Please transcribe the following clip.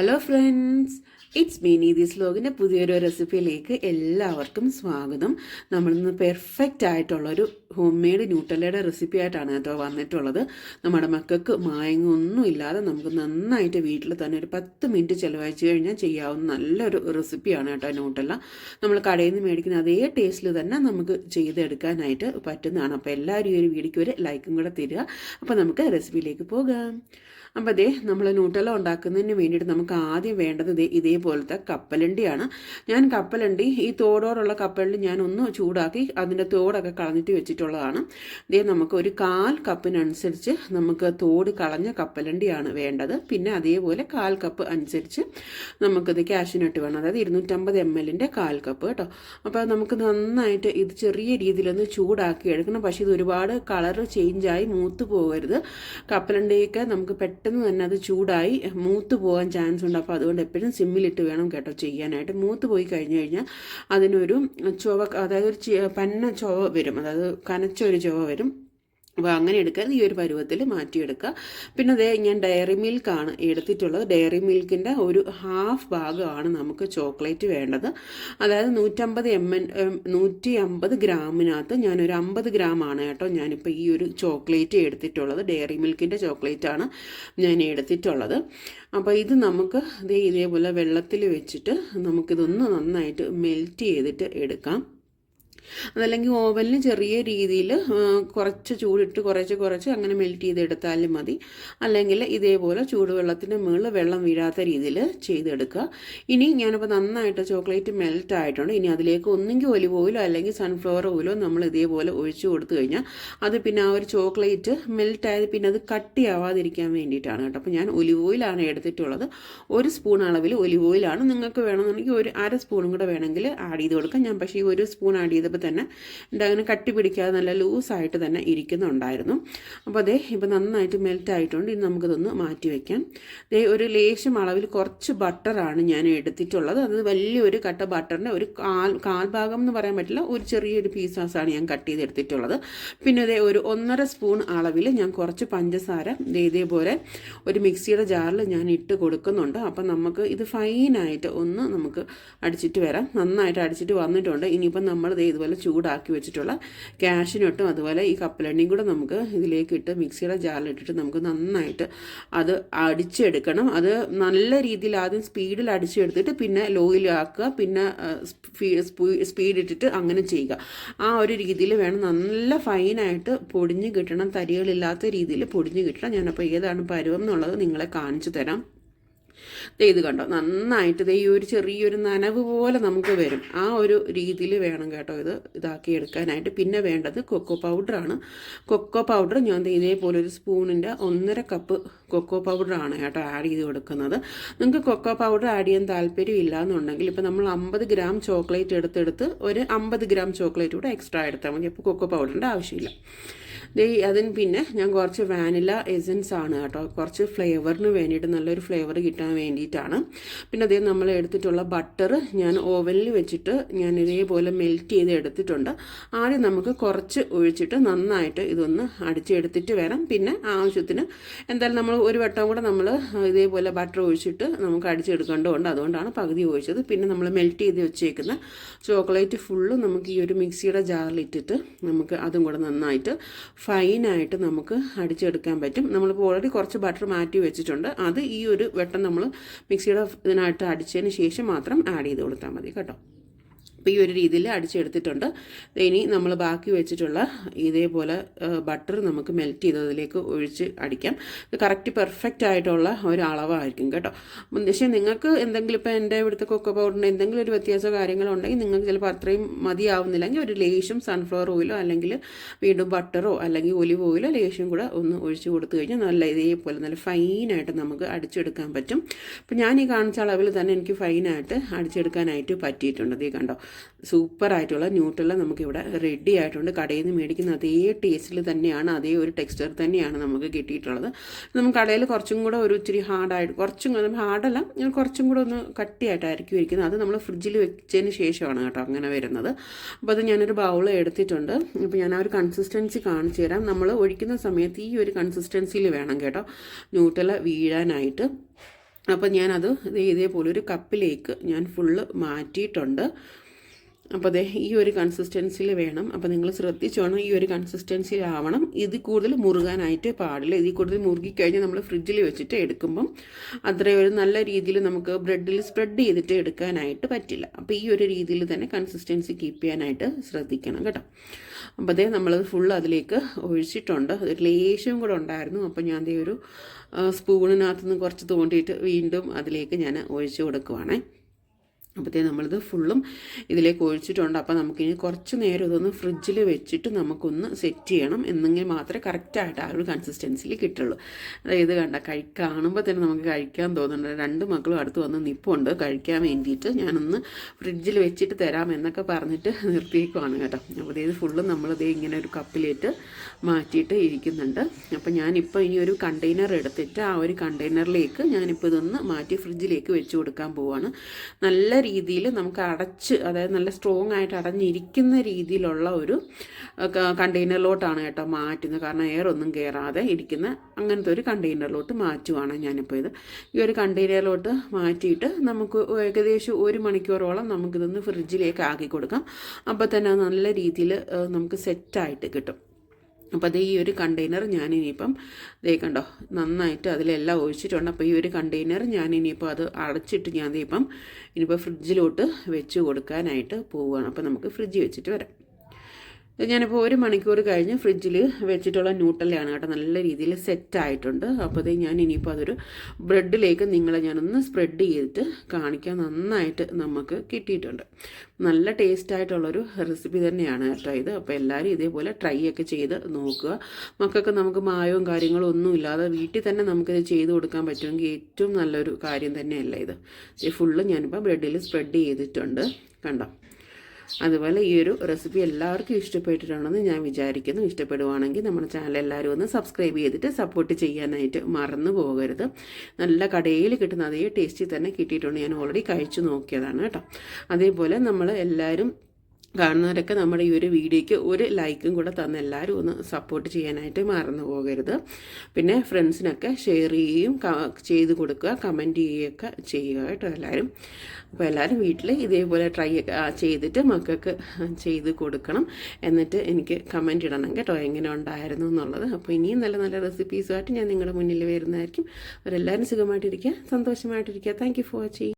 Hello friends it's me ദിസ് ലോകിന്റെ പുതിയൊരു റെസിപ്പിയിലേക്ക് എല്ലാവർക്കും സ്വാഗതം. നമ്മളിന്ന് പെർഫെക്റ്റ് ആയിട്ടുള്ളൊരു ഹോം മെയ്ഡ് ന്യൂട്ടലയുടെ റെസിപ്പി ആയിട്ടാണ് കേട്ടോ വന്നിട്ടുള്ളത്. നമ്മുടെ മക്കൾക്ക് മായങ്ങൊന്നും ഇല്ലാതെ നമുക്ക് നന്നായിട്ട് വീട്ടിൽ തന്നെ ഒരു പത്ത് മിനിറ്റ് ചിലവഴിച്ച് കഴിഞ്ഞാൽ ചെയ്യാവുന്ന നല്ലൊരു റെസിപ്പിയാണ് കേട്ടോ ന്യൂട്ടല നമ്മൾ കടയിൽ നിന്ന് മേടിക്കുന്ന അതേ ടേസ്റ്റിൽ തന്നെ നമുക്ക് ചെയ്തെടുക്കാനായിട്ട് പറ്റുന്നതാണ്. അപ്പോൾ എല്ലാവരും ഈ ഒരു വീഡിയോയ്ക്ക് ഒരു ലൈക്കും കൂടെ തരിക. അപ്പോൾ നമുക്ക് റെസിപ്പിയിലേക്ക് പോകാം. അപ്പോൾ അതേ നമ്മൾ നൂട്ടല ഉണ്ടാക്കുന്നതിന് വേണ്ടിയിട്ട് നമുക്ക് ആദ്യം വേണ്ടത് ഇതേ ഇതേപോലത്തെ കപ്പലണ്ടിയാണ്. ഞാൻ കപ്പലണ്ടി ഈ തോടോടുള്ള കപ്പലണ്ടി ഞാൻ ഒന്ന് ചൂടാക്കി അതിന്റെ തോടൊക്കെ കളഞ്ഞിട്ട് വെച്ചിട്ടുള്ളതാണ്. ഇതേ നമുക്ക് ഒരു കാൽ കപ്പിനനുസരിച്ച് നമുക്ക് തോട് കളഞ്ഞ കപ്പലണ്ടിയാണ് വേണ്ടത്. പിന്നെ അതേപോലെ കാൽ കപ്പ് അനുസരിച്ച് നമുക്കിത് ക്യാഷിനട്ട് വേണം. അതായത് ഇരുന്നൂറ്റമ്പത് എം എല്ലിന്റെ കാൽ കപ്പ് കേട്ടോ. അപ്പോൾ നമുക്ക് നന്നായിട്ട് ഇത് ചെറിയ രീതിയിലൊന്ന് ചൂടാക്കി എടുക്കണം. പക്ഷേ ഇത് ഒരുപാട് കളറ് ചേഞ്ചായി മൂത്ത് പോകരുത്. കപ്പലണ്ടിയൊക്കെ നമുക്ക് പെട്ടെന്ന് തന്നെ അത് ചൂടായി മൂത്ത് പോകാൻ ചാൻസ് ഉണ്ട്. അപ്പോൾ അതുകൊണ്ട് എപ്പോഴും സിമ്മിലിട്ട് വേണം കേട്ടോ ചെയ്യാനായിട്ട്. മൂത്ത് പോയി കഴിഞ്ഞു കഴിഞ്ഞാൽ അതിനൊരു ചുവ അതായത് ഒരു പന്ന ചുവ വരും. അതായത് കനച്ച ഒരു ചുവ വരും. അപ്പോൾ അങ്ങനെ എടുക്കാൻ ഈ ഒരു പരുവത്തിൽ മാറ്റിയെടുക്കുക. പിന്നെ അതേ ഞാൻ ഡയറി മിൽക്കാണ് എടുത്തിട്ടുള്ളത്. ഡയറി മിൽക്കിന്റെ ഒരു ഹാഫ് ഭാഗമാണ് നമുക്ക് ചോക്ലേറ്റ് വേണ്ടത്. അതായത് നൂറ്റമ്പത് എം എൻ നൂറ്റി അമ്പത് ഗ്രാമിനകത്ത് ഞാനൊരു അമ്പത് ഗ്രാമാണ് കേട്ടോ ഞാനിപ്പോൾ ഈ ഒരു ചോക്ലേറ്റ് എടുത്തിട്ടുള്ളത്. ഡയറി മിൽക്കിന്റെ ചോക്ലേറ്റാണ് ഞാൻ എടുത്തിട്ടുള്ളത്. അപ്പോൾ ഇത് നമുക്ക് ദേ ഇതേപോലെ വെള്ളത്തിൽ വെച്ചിട്ട് നമുക്കിതൊന്ന് നന്നായിട്ട് മെൽറ്റ് ചെയ്തിട്ട് എടുക്കാം. അതല്ലെങ്കിൽ ഓവനിൽ ചെറിയ രീതിയിൽ കുറച്ച് ചൂടിട്ട് കുറച്ച് കുറച്ച് അങ്ങനെ മെൽറ്റ് ചെയ്തെടുത്താലും മതി. അല്ലെങ്കിൽ ഇതേപോലെ ചൂടുവെള്ളത്തിന്റെ മുകളിൽ വെള്ളം വീഴാത്ത രീതിയിൽ ചെയ്തെടുക്കുക. ഇനി ഞാനിപ്പോൾ നന്നായിട്ട് ചോക്ലേറ്റ് മെൽറ്റ് ആയിട്ടുണ്ട്. ഇനി അതിലേക്ക് ഒന്നെങ്കിൽ ഒലിവ് ഓയിലോ അല്ലെങ്കിൽ സൺഫ്ലവർ ഓയിലോ നമ്മൾ ഇതേപോലെ ഒഴിച്ചു കൊടുത്തു കഴിഞ്ഞാൽ അത് പിന്നെ ആ ഒരു ചോക്ലേറ്റ് മെൽറ്റായത് പിന്നെ അത് കട്ടിയാവാതിരിക്കാൻ വേണ്ടിയിട്ടാണ് കേട്ടോ. അപ്പോൾ ഞാൻ ഒലിവ് ഓയിലാണ് എടുത്തിട്ടുള്ളത്. ഒരു സ്പൂൺ അളവിൽ ഒലിവ് ഓയിലാണ് നിങ്ങൾക്ക് വേണമെന്നുണ്ടെങ്കിൽ ഒരു അര സ്പൂണും കൂടെ വേണമെങ്കിൽ ആഡ് ചെയ്ത് കൊടുക്കാം. ഞാൻ പക്ഷേ ഈ ഒരു സ്പൂൺ ആഡ് ചെയ്തപ്പോൾ തന്നെ എന്റെ അങ്ങനെ കട്ടി പിടിക്കാതെ നല്ല ലൂസായിട്ട് തന്നെ ഇരിക്കുന്നുണ്ടായിരുന്നു. അപ്പോൾ അതേ ഇപ്പോൾ നന്നായിട്ട് മെൽറ്റ് ആയിട്ടുണ്ട്. ഇനി നമുക്കിതൊന്ന് മാറ്റി വയ്ക്കാം ദേ ഒരു ലേശം അളവിൽ കുറച്ച് ബട്ടറാണ് ഞാൻ എടുത്തിട്ടുള്ളത്. അത് വലിയൊരു കട്ട ബട്ടറിന്റെ ഒരു കാൽ കാൽഭാഗം എന്ന് പറയാൻ പറ്റില്ല. ഒരു ചെറിയൊരു പീസാസാണ് ഞാൻ കട്ട് ചെയ്തെടുത്തിട്ടുള്ളത്. പിന്നെ ഇതേ ഒരു ഒന്നര സ്പൂൺ അളവിൽ ഞാൻ കുറച്ച് പഞ്ചസാര ഇതേപോലെ ഒരു മിക്സിയുടെ ജാറിൽ ഞാൻ ഇട്ട് കൊടുക്കുന്നുണ്ട്. അപ്പം നമുക്ക് ഇത് ഫൈനായിട്ട് ഒന്ന് നമുക്ക് അടിച്ചിട്ട് വരാം. നന്നായിട്ട് അടിച്ചിട്ട് വന്നിട്ടുണ്ട്. ഇനിയിപ്പം നമ്മൾ ഇതേ ഇതുപോലെ ചൂടാക്കി വെച്ചിട്ടുള്ള ക്യാഷിനൊട്ടും അതുപോലെ ഈ കപ്പലണ്ടിയും കൂടെ നമുക്ക് ഇതിലേക്ക് ഇട്ട് മിക്സിയുടെ ജാറിലിട്ടിട്ട് നമുക്ക് നന്നായിട്ട് അത് അടിച്ചെടുക്കണം. അത് നല്ല രീതിയിൽ ആദ്യം സ്പീഡിൽ അടിച്ചെടുത്തിട്ട് പിന്നെ ലോയിലാക്കുക പിന്നെ സ്പീഡ് ഇട്ടിട്ട് അങ്ങനെ ചെയ്യുക. ആ ഒരു രീതിയിൽ വേണം നല്ല ഫൈനായിട്ട് പൊടിഞ്ഞ് കിട്ടണം. തരികളില്ലാത്ത രീതിയിൽ പൊടിഞ്ഞ് കിട്ടണം. ഞാനപ്പോൾ ഏതാണ് പരുവം എന്നുള്ളത് നിങ്ങളെ കാണിച്ചു തരാം. ഇത് കണ്ടോ? നന്നായിട്ട് ദേ ഒരു ചെറിയൊരു നനവ് പോലെ നമുക്ക് വരും. ആ ഒരു രീതിയിൽ വേണം കേട്ടോ ഇത് ഇതാക്കി എടുക്കാനായിട്ട്. പിന്നെ വേണ്ടത് കൊക്കോ പൗഡറാണ് കൊക്കോ പൗഡർ ഞാൻ ഇതേപോലെ ഒരു സ്പൂണിന്റെ ഒന്നര കപ്പ് കൊക്കോ പൗഡറാണ് കേട്ടോ ആഡ് ചെയ്ത് കൊടുക്കുന്നത്. നിങ്ങൾക്ക് കൊക്കോ പൗഡർ ആഡ് ചെയ്യാൻ താല്പര്യം ഇല്ല എന്നുണ്ടെങ്കിൽ ഇപ്പോൾ നമ്മൾ അമ്പത് ഗ്രാം ചോക്ലേറ്റ് എടുത്തെടുത്ത് ഒരു അമ്പത് ഗ്രാം ചോക്ലേറ്റ് കൂടെ എക്സ്ട്രാ എടുത്താൽ മതി. അപ്പോൾ കൊക്കോ പൗഡറിന്റെ ആവശ്യമില്ല. അതിന് പിന്നെ ഞാൻ കുറച്ച് വാനില എസൻസ് ആണ് കേട്ടോ. കുറച്ച് ഫ്ലേവറിന് വേണ്ടിയിട്ട് നല്ലൊരു ഫ്ലേവർ കിട്ടാൻ വേണ്ടിയിട്ടാണ്. പിന്നെ അതേ നമ്മൾ എടുത്തിട്ടുള്ള ബട്ടർ ഞാൻ ഓവനിൽ വെച്ചിട്ട് ഞാൻ ഇതേപോലെ മെൽറ്റ് ചെയ്ത് എടുത്തിട്ടുണ്ട്. ആദ്യം നമുക്ക് കുറച്ച് ഒഴിച്ചിട്ട് നന്നായിട്ട് ഇതൊന്ന് അടിച്ചെടുത്തിട്ട് വേണം പിന്നെ ആവശ്യത്തിന് എന്തായാലും നമ്മൾ ഒരു വട്ടം കൂടെ നമ്മൾ ഇതേപോലെ ബട്ടർ ഒഴിച്ചിട്ട് നമുക്ക് അടിച്ചെടുക്കേണ്ടതുണ്ട്. അതുകൊണ്ടാണ് പകുതി ഒഴിച്ചത്. പിന്നെ നമ്മൾ മെൽറ്റ് ചെയ്ത് വെച്ചേക്കുന്ന ചോക്ലേറ്റ് ഫുള്ള് നമുക്ക് ഈ ഒരു മിക്സിയുടെ ജാറിലിട്ടിട്ട് നമുക്ക് അതും കൂടെ നന്നായിട്ട് ഫൈനായിട്ട് നമുക്ക് അടിച്ചെടുക്കാൻ പറ്റും. നമ്മളിപ്പോൾ ഓൾറെഡി കുറച്ച് ബട്ടർ മാറ്റി വെച്ചിട്ടുണ്ട്. അത് ഈ ഒരു വെട്ടം നമ്മൾ മിക്സിയുടെ ഇതിനായിട്ട് അടിച്ചതിന് ശേഷം മാത്രം ആഡ് ചെയ്ത് കൊടുത്താൽ മതി കേട്ടോ. അപ്പോൾ ഈ ഒരു രീതിയിൽ അടിച്ചെടുത്തിട്ടുണ്ട്. ഇനി നമ്മൾ ബാക്കി വെച്ചിട്ടുള്ള ഇതേപോലെ ബട്ടർ നമുക്ക് മെൽറ്റ് ചെയ്തതിലേക്ക് ഒഴിച്ച് അടിക്കാം. ഇത് കറക്റ്റ് പെർഫെക്റ്റ് ആയിട്ടുള്ള ഒരു അളവായിരിക്കും കേട്ടോ. പക്ഷേ നിങ്ങൾക്ക് എന്തെങ്കിലും ഇപ്പോൾ എന്റെ ഇവിടുത്തെ കൊക്ക പൗഡറിന് എന്തെങ്കിലും ഒരു വ്യത്യാസമോ കാര്യങ്ങളോ ഉണ്ടെങ്കിൽ നിങ്ങൾക്ക് ചിലപ്പോൾ അത്രയും മതിയാവുന്നില്ലെങ്കിൽ ഒരു ലേശം സൺഫ്ലവർ ഓയിലോ അല്ലെങ്കിൽ വീണ്ടും ബട്ടറോ അല്ലെങ്കിൽ ഒലിവ് ഓയിലോ ലേശം കൂടെ ഒന്ന് ഒഴിച്ച് കൊടുത്തു കഴിഞ്ഞാൽ നല്ല ഇതേപോലെ നല്ല ഫൈനായിട്ട് നമുക്ക് അടിച്ചെടുക്കാൻ പറ്റും. അപ്പോൾ ഞാൻ ഈ കാണിച്ച അളവിൽ തന്നെ എനിക്ക് ഫൈനായിട്ട് അടിച്ചെടുക്കാനായിട്ട് പറ്റിയിട്ടുണ്ട്. ഇതേ കണ്ടോ? സൂപ്പറായിട്ടുള്ള ന്യൂട്രല നമുക്കിവിടെ റെഡി ആയിട്ടുണ്ട്. കടയിൽ നിന്ന് മേടിക്കുന്ന അതേ ടേസ്റ്റിൽ തന്നെയാണ് അതേ ഒരു ടെക്സ്ചർ തന്നെയാണ് നമുക്ക് കിട്ടിയിട്ടുള്ളത്. നമുക്ക് കടയിൽ കുറച്ചും കൂടെ ഒരു ഇച്ചിരി ഹാർഡായിട്ട് കുറച്ചും കൂടെ ഹാർഡല്ല കുറച്ചും കൂടെ ഒന്ന് കട്ടിയായിട്ടായിരിക്കും ഇരിക്കുന്നത്. അത് നമ്മൾ ഫ്രിഡ്ജിൽ വെച്ചതിന് ശേഷമാണ് കേട്ടോ അങ്ങനെ വരുന്നത്. അപ്പോൾ അത് ഞാനൊരു ബൗൾ എടുത്തിട്ടുണ്ട്. അപ്പോൾ ഞാൻ ആ ഒരു കൺസിസ്റ്റൻസി കാണിച്ചു തരാം. നമ്മൾ ഒഴിക്കുന്ന സമയത്ത് ഈ ഒരു കൺസിസ്റ്റൻസിയിൽ വേണം കേട്ടോ ന്യൂട്രല വീഴാനായിട്ട്. അപ്പോൾ ഞാനത് ഇതേപോലെ ഒരു കപ്പിലേക്ക് ഞാൻ ഫുള്ള് മാറ്റിയിട്ടുണ്ട്. അപ്പോൾ അതെ ഈ ഒരു കൺസിസ്റ്റൻസിയിൽ വേണം. അപ്പോൾ നിങ്ങൾ ശ്രദ്ധിച്ചോണം ഈ ഒരു കൺസിസ്റ്റൻസിയിലാവണം ഇത് കൂടുതൽ മുറുകാനായിട്ട് പാടില്ല. ഇതിൽ കൂടുതൽ മുറുകിക്കഴിഞ്ഞാൽ നമ്മൾ ഫ്രിഡ്ജിൽ വെച്ചിട്ട് എടുക്കുമ്പം അത്രയും ഒരു നല്ല രീതിയിൽ നമുക്ക് ബ്രെഡിൽ സ്പ്രെഡ് ചെയ്തിട്ട് എടുക്കാനായിട്ട് പറ്റില്ല. അപ്പോൾ ഈ ഒരു രീതിയിൽ തന്നെ കൺസിസ്റ്റൻസി കീപ്പ് ചെയ്യാനായിട്ട് ശ്രദ്ധിക്കണം കേട്ടോ. അപ്പോൾ അതേ നമ്മൾ ഫുൾ അതിലേക്ക് ഒഴിച്ചിട്ടുണ്ട്. ഒരു ലേശവും കൂടെ ഉണ്ടായിരുന്നു. അപ്പോൾ ഞാൻ ദേ ഒരു സ്പൂണിനകത്തുനിന്ന് കുറച്ച് തോണ്ടിയിട്ട് വീണ്ടും അതിലേക്ക് ഞാൻ ഒഴിച്ചു കൊടുക്കുവാണേ. അപ്പോഴത്തേ നമ്മളിത് ഫുള്ളും ഇതിലേക്ക് ഒഴിച്ചിട്ടുണ്ട്. അപ്പോൾ നമുക്കിനി കുറച്ച് നേരം ഇതൊന്ന് ഫ്രിഡ്ജിൽ വെച്ചിട്ട് നമുക്കൊന്ന് സെറ്റ് ചെയ്യണം എന്നെങ്കിൽ മാത്രമേ കറക്റ്റായിട്ട് ആ ഒരു കൺസിസ്റ്റൻസിയിൽ കിട്ടുള്ളൂ. അതായത് കണ്ട കഴി കാണുമ്പോൾ തന്നെ നമുക്ക് കഴിക്കാൻ തോന്നുന്നുണ്ട്. രണ്ട് മക്കളും അടുത്ത് വന്ന് നിപ്പുണ്ട്. കഴിക്കാൻ വേണ്ടിയിട്ട് ഞാനൊന്ന് ഫ്രിഡ്ജിൽ വെച്ചിട്ട് തരാം എന്നൊക്കെ പറഞ്ഞിട്ട് നിർത്തിയേക്കുവാണ് കേട്ടോ. അപ്പോൾ ഇത് ഫുള്ളും നമ്മളിത് ഇങ്ങനെ ഒരു കപ്പിലേറ്റ് മാറ്റിയിട്ട് ഇരിക്കുന്നുണ്ട്. അപ്പോൾ ഞാനിപ്പോൾ ഇനി ഒരു കണ്ടെയ്നർ എടുത്തിട്ട് ആ ഒരു കണ്ടെയ്നറിലേക്ക് ഞാനിപ്പോൾ ഇതൊന്ന് മാറ്റി ഫ്രിഡ്ജിലേക്ക് വെച്ച് കൊടുക്കാൻ പോവുകയാണ് നല്ല രീതിയിൽ നമുക്ക് അടച്ച് അതായത് നല്ല സ്ട്രോങ് ആയിട്ട് അടഞ്ഞിരിക്കുന്ന രീതിയിലുള്ള ഒരു കണ്ടെയ്നറിലോട്ടാണ് കേട്ടോ മാറ്റുന്നത്. കാരണം എയർ ഒന്നും കയറാതെ ഇരിക്കുന്ന അങ്ങനത്തെ ഒരു കണ്ടെയ്നറിലോട്ട് മാറ്റുവാണ് ഞാനിപ്പോൾ ഇത്. ഈ ഒരു കണ്ടെയ്നറിലോട്ട് മാറ്റിയിട്ട് നമുക്ക് ഏകദേശം ഒരു മണിക്കൂറോളം നമുക്കിതൊന്ന് ഫ്രിഡ്ജിലേക്ക് ആക്കി കൊടുക്കാം. അപ്പോൾ തന്നെ നല്ല രീതിയിൽ നമുക്ക് സെറ്റായിട്ട് കിട്ടും. അപ്പോൾ അത് ഈ ഒരു കണ്ടെയ്നർ ഞാൻ ഇനിയിപ്പം ദേ കണ്ടോ നന്നായിട്ട് അതിലെല്ലാം ഒഴിച്ചിട്ടുണ്ട്. അപ്പോൾ ഈ ഒരു കണ്ടെയ്നർ ഞാൻ ഇനിയിപ്പോൾ അത് അടച്ചിട്ട് ഞാൻ ഇപ്പം ഇനിയിപ്പോൾ ഫ്രിഡ്ജിലോട്ട് വെച്ച് കൊടുക്കാനായിട്ട് പോവുകയാണ് അപ്പോൾ നമുക്ക് ഫ്രിഡ്ജ് വെച്ചിട്ട് വരാം. ഞാനിപ്പോൾ ഒരു മണിക്കൂർ കഴിഞ്ഞ് ഫ്രിഡ്ജിൽ വെച്ചിട്ടുള്ള ന്യൂട്ടലാണ് കേട്ടോ. നല്ല രീതിയിൽ സെറ്റ് ആയിട്ടുണ്ട്. അപ്പോൾ ഇത് ഞാൻ ഇനിയിപ്പോൾ അതൊരു ബ്രെഡിലേക്ക് നിങ്ങളെ ഞാനൊന്ന് സ്പ്രെഡ് ചെയ്തിട്ട് കാണിക്കാൻ നന്നായിട്ട് നമുക്ക് കിട്ടിയിട്ടുണ്ട്. നല്ല ടേസ്റ്റ് ആയിട്ടുള്ളൊരു റെസിപ്പി തന്നെയാണ് കേട്ടോ ഇത്. അപ്പോൾ എല്ലാവരും ഇതേപോലെ ട്രൈ ഒക്കെ ചെയ്ത് നോക്കുക. മക്കൾക്ക് നമുക്ക് മായവും കാര്യങ്ങളും ഒന്നും ഇല്ലാതെ വീട്ടിൽ തന്നെ നമുക്കിത് ചെയ്ത് കൊടുക്കാൻ പറ്റുമെങ്കിൽ ഏറ്റവും നല്ലൊരു കാര്യം തന്നെയല്ല ഇത്. ഫുള്ള് ഞാനിപ്പോൾ ബ്രെഡിൽ സ്പ്രെഡ് ചെയ്തിട്ടുണ്ട്. കണ്ടോ? അതുപോലെ ഈ ഒരു റെസിപ്പി എല്ലാവർക്കും ഇഷ്ടപ്പെട്ടിട്ടുണ്ടെന്ന് ഞാൻ വിചാരിക്കുന്നു. ഇഷ്ടപ്പെടുവാണെങ്കിൽ നമ്മുടെ ചാനൽ എല്ലാവരും ഒന്ന് സബ്സ്ക്രൈബ് ചെയ്തിട്ട് സപ്പോർട്ട് ചെയ്യാനായിട്ട് മറന്നു പോകരുത്. നല്ല കടയിൽ കിട്ടുന്ന അതേ ടേസ്റ്റിൽ തന്നെ കിട്ടിയിട്ടുണ്ട്. ഞാൻ ഓൾറെഡി കഴിച്ചു നോക്കിയതാണ് കേട്ടോ. അതേപോലെ നമ്മൾ എല്ലാവരും കാണുന്നവരൊക്കെ നമ്മുടെ ഈ ഒരു വീഡിയോയ്ക്ക് ഒരു ലൈക്കും കൂടെ തന്ന് എല്ലാവരും ഒന്ന് സപ്പോർട്ട് ചെയ്യാനായിട്ട് മറന്നു പോകരുത്. പിന്നെ ഫ്രണ്ട്സിനൊക്കെ ഷെയർ ചെയ്യുകയും ചെയ്ത് കൊടുക്കുക കമന്റ് ചെയ്യുകയൊക്കെ ചെയ്യുക കേട്ടോ എല്ലാവരും. അപ്പോൾ എല്ലാവരും വീട്ടിൽ ഇതേപോലെ ട്രൈ ചെയ്തിട്ട് മക്കൾക്ക് ചെയ്ത് കൊടുക്കണം. എന്നിട്ട് എനിക്ക് കമന്റ് ഇടണം കേട്ടോ എങ്ങനെ ഉണ്ടായിരുന്നു എന്നുള്ളത്. അപ്പോൾ ഇനിയും നല്ല നല്ല റെസിപ്പീസുമായിട്ട് ഞാൻ നിങ്ങളുടെ മുന്നിൽ വരുന്നതായിരിക്കും. അവരെല്ലാവരും സുഖമായിട്ടിരിക്കുക സന്തോഷമായിട്ടിരിക്കുക. Thank you for watching